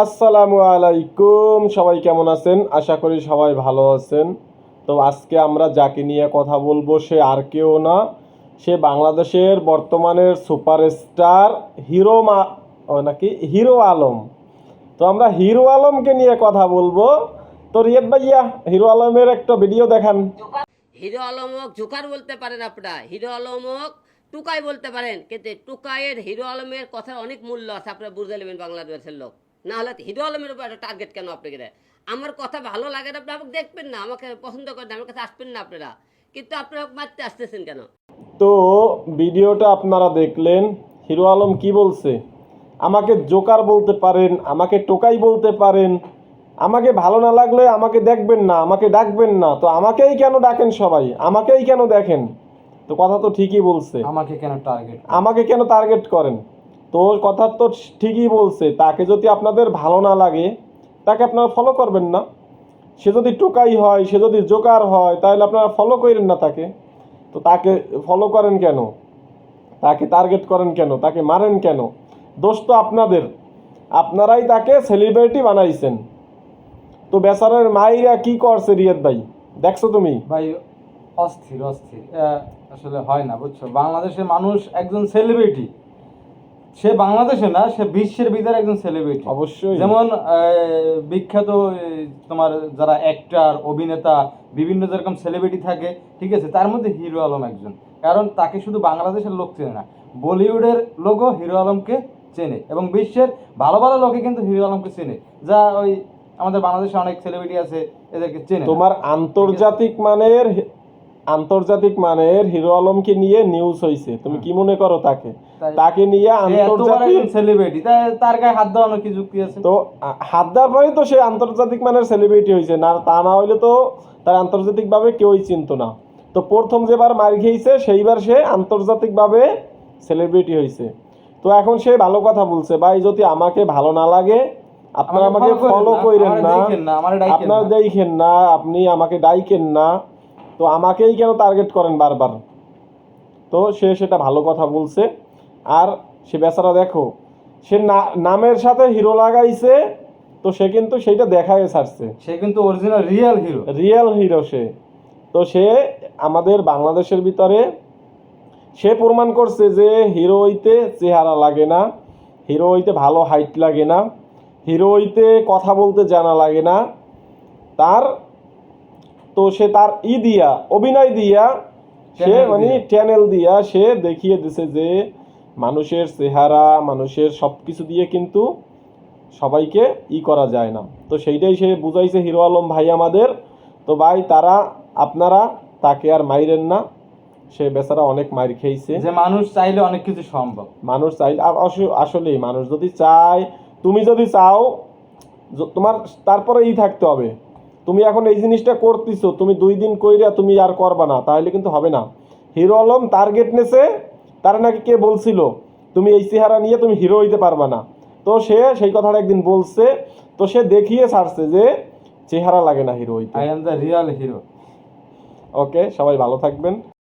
আসসালামু আলাইকুম। সবাই কেমন আছেন? আশা করি সবাই ভালো আছেন। তো আজকে আমরা যাকে নিয়ে কথা বলব সে আর কেউ না, সে বাংলাদেশের বর্তমানের সুপারস্টার, হিরো মা নাকি? হিরো আলম। তো আমরা হিরো আলমকে নিয়ে কথা বলব। তো রিয়াদ ভাইয়া, হিরো আলমের একটা ভিডিও দেখান। হিরো আলমক জোকার বলতে পারেন আপনারা। হিরো আলমক টুকাই বলতে পারেন। কিন্তু টুকাইয়ের হিরো আলমের কথার অনেক মূল্য আছে, আপনারা বুঝে নেবেন বাংলাদেশের লোক। না হলে হিরো আলমের উপর একটা টার্গেট কেন আপনাকে দেয়? আমার কথা ভালো লাগে না আপনি আমাকে দেখবেন না আমাকে পছন্দ করেন না আমার কাছে আসবেন না আপনারা। কিন্তু আপনারা মারতে আসতেছেন কেন? তো ভিডিওটা আপনারা দেখলেন হিরো আলম কি বলছে? আমাকে জোকার বলতে পারেন আমাকে টোকাই বলতে পারেন আমাকে ভালো না লাগলে আমাকে দেখবেন না আমাকে ডাকবেন না তো আমাকেই কেন ডাকেন সবাই? আমাকেই কেন দেখেন? তো কথা তো ঠিকই বলছে। আমাকে কেন টার্গেট আমাকে কেন টার্গেট করেন? তো কথা তো ঠিকই বলছে। তাকে যদি আপনাদের ভালো না লাগে, তাকে আপনারা ফলো করবেন না। সে যদি টোকাই হয়, সে যদি জোকার হয়, তাহলে আপনারা ফলো করেন না তাকে। তো তাকে ফলো করেন কেন? তাকে টার্গেট করেন কেন? তাকে মারেন কেন? দোষ তো আপনাদের। আপনারাই তাকে সেলিব্রিটি বানাইছেন। তো বেচারের মাইরা কি করছে রিয়াদ ভাই? দেখছ তুমি? ভাই, অস্থির অস্থির। আসলে হয় না, বুঝছ? বাংলাদেশের মানুষ একজন সেলিব্রিটি সে বাংলাদেশে না সে বিশ্বের ভিতরে একজন সেলিব্রিটি অবশ্যই। যেমন বিখ্যাত তোমার যারা অ্যাক্টর অভিনেতা বিভিন্ন যেরকম সেলিব্রিটি থাকে ঠিক আছে তার মধ্যে হিরো আলম একজন। কারণ তাকে শুধু বাংলাদেশের লোক চেনে না বলিউডের লোকও হিরো আলমকে চেনে এবং বিশ্বের ভালো ভালো লোকে কিন্তু হিরো আলমকে চেনে। যা ওই আমাদের বাংলাদেশে অনেক সেলিব্রিটি আছে এদেরকে চেনে তোমার আন্তর্জাতিক মানের আন্তর্জাতিক মানের হিরো আলমকে নিয়ে নিউজ হয়েছে তুমি কি মনে করো তাকে? তাকে নিয়ে আন্তর্জাতিক সেলিব্রিটি তার গায়ে হাত দেওয়ানোর কি যুক্তি আছে? তো হাত দেওয়ার পরে তো সে আন্তর্জাতিক মানের সেলিব্রিটি হয়েছে না তা না হলে তো তার আন্তর্জাতিকভাবে কেউই চিনতো না। তো প্রথম যেবার মার খেয়েছে সেইবার সে আন্তর্জাতিকভাবে সেলিব্রিটি হয়েছে তো এখন সে ভালো কথা বলছে ভাই যদি আমাকে ভালো না লাগে আপনারা আমাকে ফলো করেন না, আপনারা দেখেন না আপনি আমাকে ডাইকেন না। তো আমাকেই কেন টার্গেট করেন বারবার? তো সে সেটা ভালো কথা বলছে। আর সে বেচারা দেখো সে না- নামের সাথে হিরো লাগাইছে তো সে কিন্তু সেইটা দেখায় ছাড়ছে। সে কিন্তু original real hero real hero সে। তো সে আমাদের বাংলাদেশের ভিতরে সে প্রমাণ করছে যে হিরো হইতে চেহারা লাগে না হিরো হইতে ভালো হাইট লাগে না হিরো হইতে কথা বলতে জানা লাগে না। তার তো সে তার ই দিয়া অভিনয় দিয়া সে মানে চ্যানেল দিয়া সে দেখিয়ে দিছে যে মানুষের চেহারা মানুষের সব কিছু দিয়ে কিন্তু সবাইকে ই করা যায় না। তো সেইটাই সে বুঝাইছে হিরো আলম ভাই আমাদের। তো ভাই তারা আপনারা তাকে আর মাইরেন না। সে বেচারা অনেক মাইর খেয়েছে। যে মানুষ চাইলে অনেক কিছু সম্ভব। মানুষ চাইলে আসলেই মানুষ যদি চায় তুমি যদি চাও তোমার তারপরে ই থাকতে হবে। তুমি এখন এই জিনিসটা করতেছো তুমি দুই দিন কইরা তুমি আর করবা না তাহলে কিন্তু হবে না। হিরো আলম টার্গেট নেছে তার নাকি কে বলছিল তুমি এই চেহারা নিয়ে তুমি হিরো হইতে পারবা না। তো সে সেই কথাটা একদিন বলছে তো সে দেখিয়ে ছাড়ছে যে চেহারা লাগে না হিরো হইতে। I am the real hero okay সবাই ভালো থাকবেন।